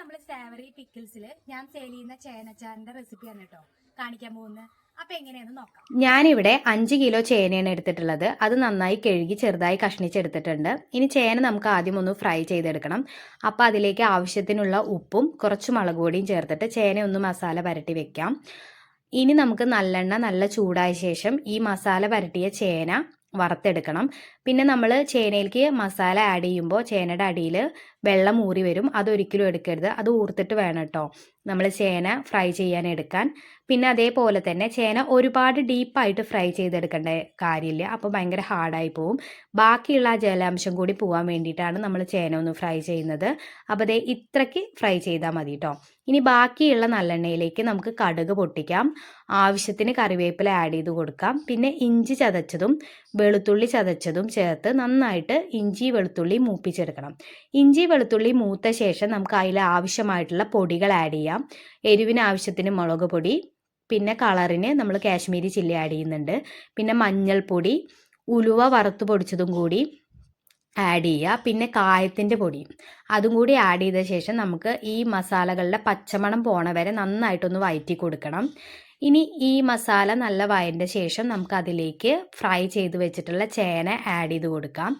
നമ്മൾ സാവറി പിക്കിൾസിൽ ഞാൻ സെയിൽ ചെയ്യുന്ന ചേനച്ചാറിന്റെ റെസിപ്പിയാണ് കേട്ടോ കാണിക്കാൻ പോകുന്നത് നോക്കാം. ഞാനിവിടെ അഞ്ച് കിലോ ചേനയാണ് എടുത്തിട്ടുള്ളത്. അത് നന്നായി കഴുകി ചെറുതായി കഷ്ണിച്ചെടുത്തിട്ടുണ്ട്. ഇനി ചേന നമുക്ക് ആദ്യം ഒന്ന് ഫ്രൈ ചെയ്തെടുക്കണം. അപ്പോൾ അതിലേക്ക് ആവശ്യത്തിനുള്ള ഉപ്പും കുറച്ച് മുളക് പൊടിയും ചേർത്തിട്ട് ചേന ഒന്ന് മസാല പരട്ടി വെക്കാം. ഇനി നമുക്ക് നല്ലെണ്ണ നല്ല ചൂടായ ശേഷം ഈ മസാല പരട്ടിയ ചേന വറുത്തെടുക്കണം. പിന്നെ നമ്മൾ ചേനയിലേക്ക് മസാല ആഡ് ചെയ്യുമ്പോൾ ചേനയുടെ അടിയിൽ വെള്ളം ഊറി വരും. അതൊരിക്കലും എടുക്കരുത്. അത് ഊർത്തിട്ട് വേണം കേട്ടോ നമ്മൾ ചേന ഫ്രൈ ചെയ്യാൻ എടുക്കാൻ. പിന്നെ അതേപോലെ തന്നെ ചേന ഒരുപാട് ഡീപ്പായിട്ട് ഫ്രൈ ചെയ്തെടുക്കേണ്ട കാര്യമില്ല. അപ്പോൾ ഭയങ്കര ഹാർഡായി പോവും. ബാക്കിയുള്ള ആ ജലാംശം കൂടി പോകാൻ വേണ്ടിയിട്ടാണ് നമ്മൾ ചേന ഒന്ന് ഫ്രൈ ചെയ്യുന്നത്. അപ്പോൾ അതേ ഇത്രയ്ക്ക് ഫ്രൈ ചെയ്താൽ മതി കേട്ടോ ഇനി ബാക്കിയുള്ള നല്ലെണ്ണയിലേക്ക് നമുക്ക് കടുക് പൊട്ടിക്കാം. ആവശ്യത്തിന് കറിവേപ്പില ആഡ് ചെയ്ത് കൊടുക്കാം. പിന്നെ ഇഞ്ചി ചതച്ചതും വെളുത്തുള്ളി ചതച്ചതും ചേർത്ത് നന്നായിട്ട് ഇഞ്ചി വെളുത്തുള്ളി മൂപ്പിച്ചെടുക്കണം. ഇഞ്ചി വെളുത്തുള്ളി മൂത്ത ശേഷം നമുക്ക് അതിൽ ആവശ്യമായിട്ടുള്ള പൊടികൾ ആഡ് ചെയ്യാം. എരിവിന് ആവശ്യത്തിന് മുളക് പൊടി പിന്നെ കളറിന് നമ്മൾ കാശ്മീരി ചില്ലി ആഡ് ചെയ്യുന്നുണ്ട്. പിന്നെ മഞ്ഞൾപ്പൊടി ഉലുവ വറുത്ത് പൊടിച്ചതും കൂടി ആഡ് ചെയ്യുക. പിന്നെ കായത്തിന്റെ പൊടി അതും കൂടി ആഡ് ചെയ്ത ശേഷം നമുക്ക് ഈ മസാലകളുടെ പച്ചമണം പോണ വരെ നന്നായിട്ടൊന്ന് വയറ്റി കൊടുക്കണം. ഇനി ഈ മസാല നല്ല വയന്റെ ശേഷം നമുക്ക് അതിലേക്ക് ഫ്രൈ ചെയ്ത് വെച്ചിട്ടുള്ള ചേന ആഡ് ചെയ്ത് കൊടുക്കാം.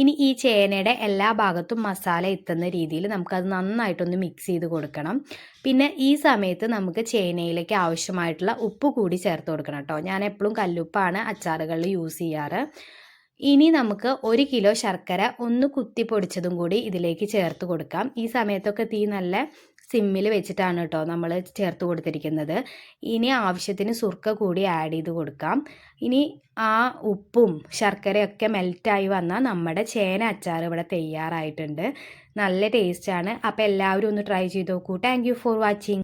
ഇനി ഈ ചേനയുടെ എല്ലാ ഭാഗത്തും മസാല എത്തുന്ന രീതിയിൽ നമുക്കത് നന്നായിട്ടൊന്ന് മിക്സ് ചെയ്ത് കൊടുക്കണം. പിന്നെ ഈ സമയത്ത് നമുക്ക് ചേനയിലേക്ക് ആവശ്യമായിട്ടുള്ള ഉപ്പ് കൂടി ചേർത്ത് കൊടുക്കണം കേട്ടോ. ഞാൻ എപ്പോഴും കല്ലുപ്പാണ് അച്ചാറുകളിൽ യൂസ് ചെയ്യാറ്. ഇനി നമുക്ക് ഒരു കിലോ ശർക്കര ഒന്ന് കുത്തി പൊടിച്ചതും കൂടി ഇതിലേക്ക് ചേർത്ത് കൊടുക്കാം. ഈ സമയത്തൊക്കെ തീ നല്ല സിമ്മിൽ വെച്ചിട്ടാണ് കേട്ടോ നമ്മൾ ചേർത്ത് കൊടുത്തിരിക്കുന്നത്. ഇനി ആവശ്യത്തിന് സുർക്ക കൂടി ആഡ് ചെയ്ത് കൊടുക്കാം. ഇനി ആ ഉപ്പും ശർക്കരയൊക്കെ മെൽറ്റായി വന്നാൽ നമ്മുടെ ചേന അച്ചാർ ഇവിടെ തയ്യാറായിട്ടുണ്ട്. നല്ല ടേസ്റ്റാണ് അപ്പോൾ എല്ലാവരും ഒന്ന് ട്രൈ ചെയ്ത് നോക്കൂ. Thank for watching